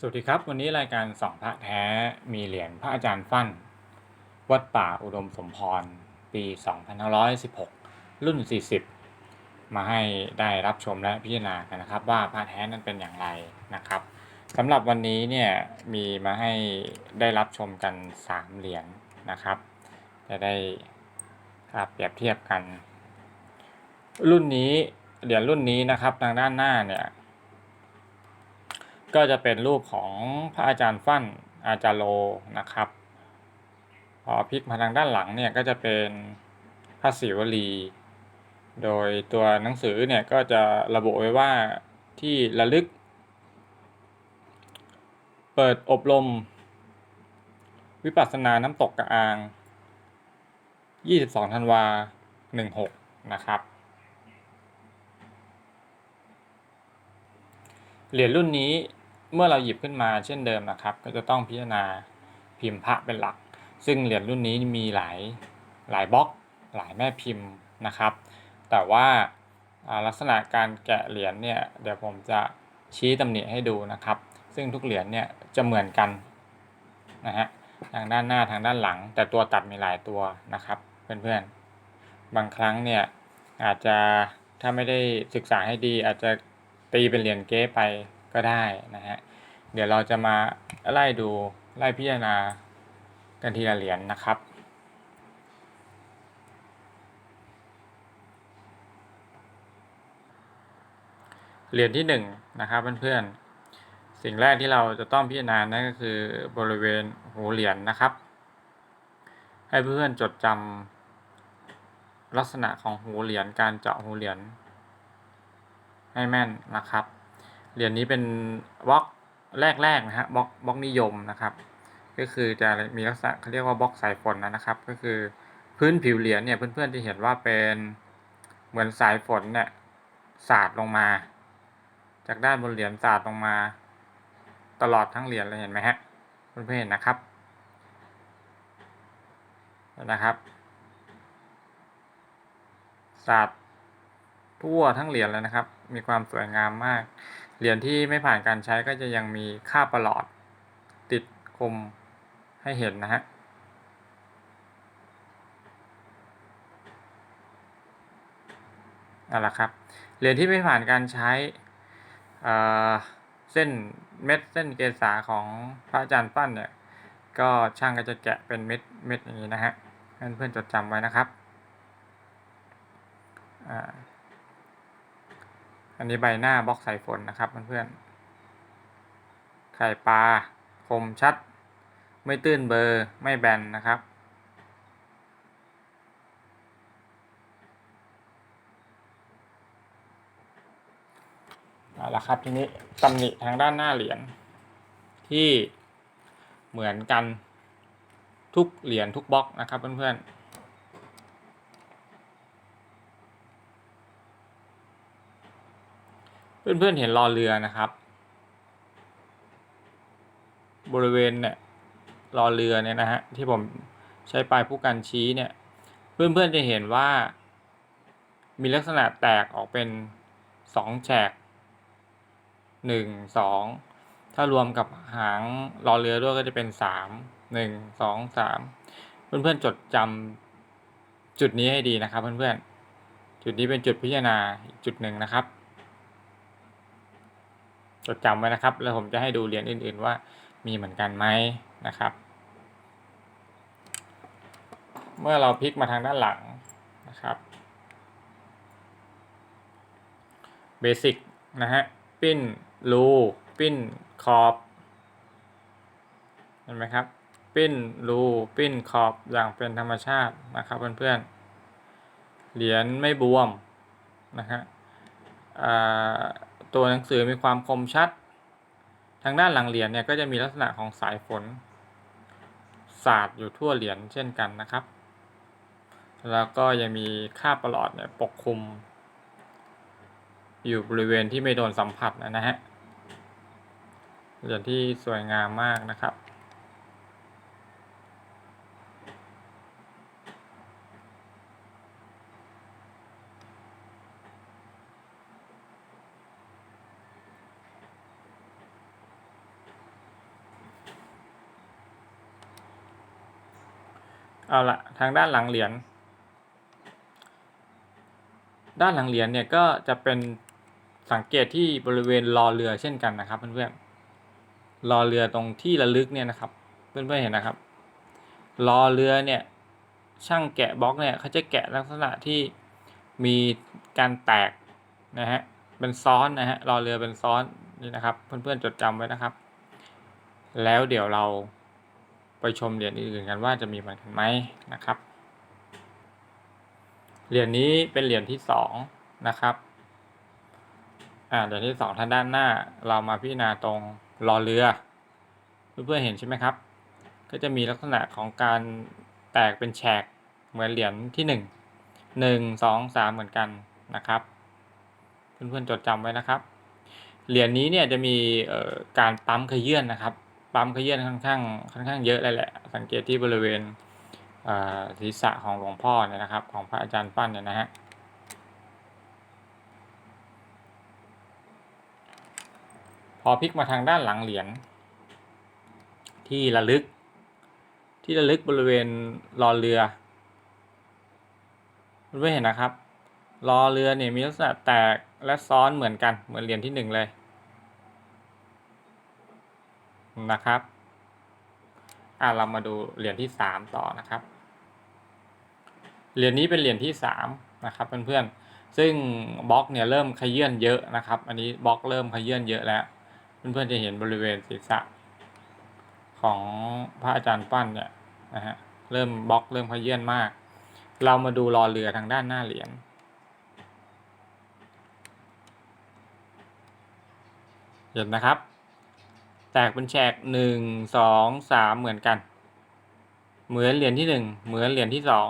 สวัสดีครับ วันนี้รายการสองพระแท้มีเหรียญพระอาจารย์ฟั่น วัดป่าอุดมสมพร ปี 2516 รุ่น 40 มาให้ได้รับชมและพิจารณากันนะครับ ว่าพระแท้นั้นเป็นอย่างไรนะครับสำหรับวันนี้เนี่ยมีมาให้ได้รับชมกัน 3 เหรียญนะครับ จะได้ครับเปรียบเทียบกัน รุ่นนี้เหรียญรุ่นนี้นะครับทางด้านหน้าเนี่ย ก็จะเป็นรูปของพระอาจารย์ฟั่นอาจารย์โลนะครับ พอพลิกมาทางด้านหลังเนี่ยก็จะเป็นพระศิวลี โดยตัวหนังสือเนี่ยก็จะระบุไว้ว่าที่ระลึก เปิดอบรม วิปัสสนาน้ำตกกระอาง 22ธันวา16 นะครับเหรียญรุ่นนี้ เมื่อเราหยิบขึ้นมาเช่นเดิมนะครับ ก็จะต้องพิจารณาพิมพ์พระเป็นหลัก ซึ่งเหรียญรุ่นนี้มีหลายหลายบล็อก หลายแม่พิมพ์นะครับ แต่ว่าลักษณะการแกะเหรียญเนี่ยเดี๋ยวผมจะชี้ตำหนิให้ดูนะครับ ซึ่งทุกเหรียญเนี่ยจะเหมือนกันนะฮะทางด้านหน้าทางด้านหลัง แต่ตัวตัดมีหลายตัวนะครับเพื่อนๆ บางครั้งเนี่ยอาจจะถ้าไม่ได้ศึกษาให้ดีอาจจะตีเป็นเหรียญเก๊ไปก็ได้นะฮะ เดี๋ยวเราจะมาไล่ดูไล่พิจารณากันทีละเหรียญนนะครับ เหรียญที่1นนะครับเพื่อนๆสิ่งแรกที่เราจะต้องพิจารณานั่นก็คือบริเวณหูเหรียญนนะครับ ให้เพื่อนๆจดจำลักษณะของหูเหรียญการเจาะหูเหรียญให้แม่นนะครับ เหรียญนี้เป็นบล็อก แรกๆนะฮะบล็อกบล็อกนิยมนะครับ ก็คือจะมีลักษณะเขาเรียกว่าบล็อกสายฝนนะครับ ก็คือพื้นผิวเหรียญเนี่ยเพื่อนๆจะเห็นว่าเป็นเหมือนสายฝนเนี่ยสาดลงมา จากด้านบนเหรียญสาดลงมา ตลอดทั้งเหรียญเลยเห็นไหมฮะเพื่อนๆเห็นนะครับนะครับสาดทั่วทั้งเหรียญเลยนะครับ มีความสวยงามมาก เหรียญที่ไม่ผ่านการใช้ก็จะยังมีค่าประหลอด ติดคมให้เห็นนะฮะเอาละครับ เหรียญที่ไม่ผ่านการใช้เส้นเม็ดเส้นเกษาของพระอาจารย์ปั้นเนี่ย ก็ช่างก็จะแกะเป็นเม็ดเม็ดอย่างนี้นะฮะเพื่อนๆจดจำไว้นะครับอ่า อันนี้ใบหน้าบล็อกสายฝนนะครับเพื่อนๆ ไข่ปลา คมชัด ไม่ตื้นเบอร์ ไม่แบนนะครับ เอาละครับทีนี้ตำหนิทางด้านหน้าเหรียญที่เหมือนกันทุกเหรียญทุกบล็อกนะครับเพื่อนๆ เพื่อนๆเห็นรอเรือนะครับ บริเวณเนี่ยรอเรือเนี่ยนะฮะที่ผมใช้ปลายผู้กันชี้เนี่ย เพื่อนๆจะเห็นว่า มีลักษณะแตกออกเป็นสองแฉกหนึ่งสองถ้ารวมกับหางรอเรือด้วยก็จะเป็นสามหนึ่งสองสามเพื่อนๆจดจำจุดนี้ให้ดีนะครับ เพื่อนๆจุดนี้เป็นจุดพิจารณาจุดหนึ่งนะครับ จดจำไว้นะครับ แล้วผมจะให้ดูเหรียญอื่น ๆ ว่ามีเหมือนกันไหมนะครับ เมื่อเราพลิกมาทางด้านหลังนะครับเบสิกนะฮะปิ้นรูปิ้นขอบเห็นไหมครับปิ้นรูปิ้นขอบอย่างเป็นธรรมชาตินะครับเพื่อนๆเหรียญไม่บวมนะฮะ ตัวหนังสือมีความคมชัด ทางด้านหลังเหรียญเนี่ยก็จะมีลักษณะของสายฝน สาดอยู่ทั่วเหรียญเช่นกันนะครับ แล้วก็ยังมีค่าประหลอดเนี่ยปกคลุม อยู่บริเวณที่ไม่โดนสัมผัสนะฮะเหรียญที่สวยงามมากนะครับ เอาละทางด้านหลังเหรียญด้านหลังเหรียญเนี่ยก็จะเป็นสังเกตที่บริเวณรอเรือเช่นกันนะครับ เพื่อนๆรอเรือตรงที่ระลึกเนี่ยนะครับ เพื่อนๆเห็นนะครับรอเรือเนี่ยช่างแกะบล็อกเนี่ยเขาจะแกะลักษณะที่มีการแตกนะฮะเป็นซ้อนนะฮะรอเรือเป็นซ้อนนี่นะครับ เพื่อนๆจดจำไว้นะครับ แล้วเดี๋ยวเรา ไปชมเหรียญอื่นๆกันว่าจะมีเหมือนกันไหมนะครับ เหรียญนี้เป็นเหรียญที่สองนะครับอ่าเหรียญที่สองทางด้านหน้าเรามาพิจารณาตรงรอเรือ เพื่อนๆเห็นใช่ไหมครับ ก็จะมีลักษณะของการแตกเป็นแฉกเหมือนเหรียญที่หนึ่งหนึ่งสองสามเหมือนกันนะครับ เพื่อนๆจดจำไว้นะครับ เหรียญนี้เนี่ยจะมีการปั๊มขยื่นนะครับ ปั๊มขยื่นค่อนข้างค่อนข้างเยอะเลยแหละ สังเกตที่บริเวณศีรษะของหลวงพ่อเนี่ยนะครับ ของพระอาจารย์ปั้นเนี่ยนะฮะพอพลิกมาทางด้านหลังเหรียญที่ระลึก ที่ระลึกบริเวณรอเรือเพื่เห็นนะครับรอเรือเนี่ยมีลักษณะแตกและซ้อนเหมือนกันเหมือนเหรียญที่หนึ่งเลย นะครับ อ่าเรามาดูเหรียญที่สามต่อนะครับ เหรียญนี้เป็นเหรียญที่สามนะครับเพื่อนๆ ซึ่งบล็อกเนี่ยเริ่มขยื่นเยอะนะครับ อันนี้บล็อกเริ่มขยื่นเยอะแล้ว เพื่อนๆจะเห็นบริเวณศีรษะของพระอาจารย์ปั้นเนี่ยนะฮะ เริ่มบล็อกเริ่มขยื่นมาก เรามาดูรอเรือทางด้านหน้าเหรียญเห็นนะครับ แตกเป็นแฉกหนึ่งสองสามเหมือนกัน เหมือนเหรียญที่หนึ่งเหมือนเหรียญที่สอง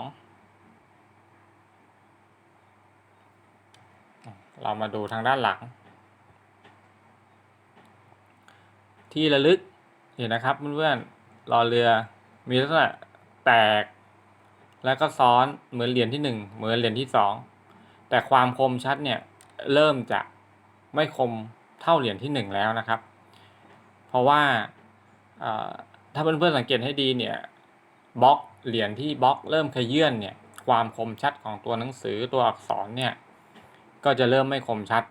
เรามาดูทางด้านหลัง ที่ระลึกเห็นนะครับเพื่อนๆรอเรือมีลักษณะแตก แล้วก็ซ้อนเหมือนเหรียญที่หนึ่งเหมือนเหรียญที่สองแต่ความคมชัดเนี่ยเริ่มจะไม่คมเท่าเหรียญที่หนึ่งแล้วนะครับ ราะว่าถ้าเพื่อนๆสังเกตให้ดีเนี่ยบล็อกเหรียญที่บล็อกเริ่มขยื่นเนี่ยความคมชัดของตัวหนังสือตัวอักษรเนี่ยก็จะเริ่มไม่คมชัด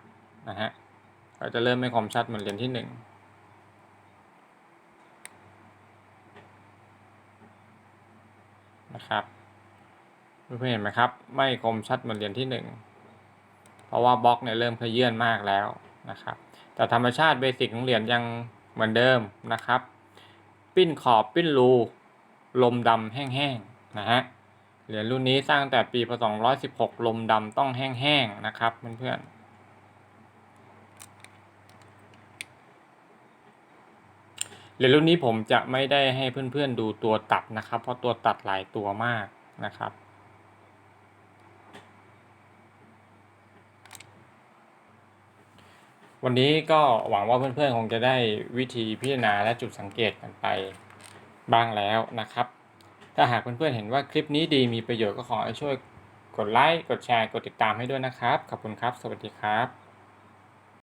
นะฮะก็จะเริ่มไม่คมชัดเหมือนเหรียญที่หนึ่งนะครับเพื่อนเห็นไหมครับ ไม่คมชัดเหมือนเหรียญที่หนึ่งเพราะว่าบล็อกเนี่ยเริ่มขยื่นมากแล้วนะครับ แต่ธรรมชาติเบสิกของเหรียญยัง เหมือนเดิมนะครับ ปิ้นขอบปิ้นรูลมดำแห้งๆนะฮะเหรียญรุ่นนี้สร้างแต่ปีพศ216 ลมดำต้องแห้งๆนะครับเพื่อนๆเหรียญรุ่นนี้ผมจะไม่ได้ให้เพื่อนๆดูตัวตัดนะครับ เพราะตัวตัดหลายตัวมากนะครับ วันนี้ก็หวังว่าเพื่อนๆ คงจะได้วิธีพิจารณาและจุดสังเกตกันไปบ้างแล้วนะครับ ถ้าหากเพื่อนๆ เห็นว่าคลิปนี้ดีมีประโยชน์ก็ขอให้ช่วยกดไลค์ กดแชร์ กดติดตามให้ด้วยนะครับ ขอบคุณครับ สวัสดีครับ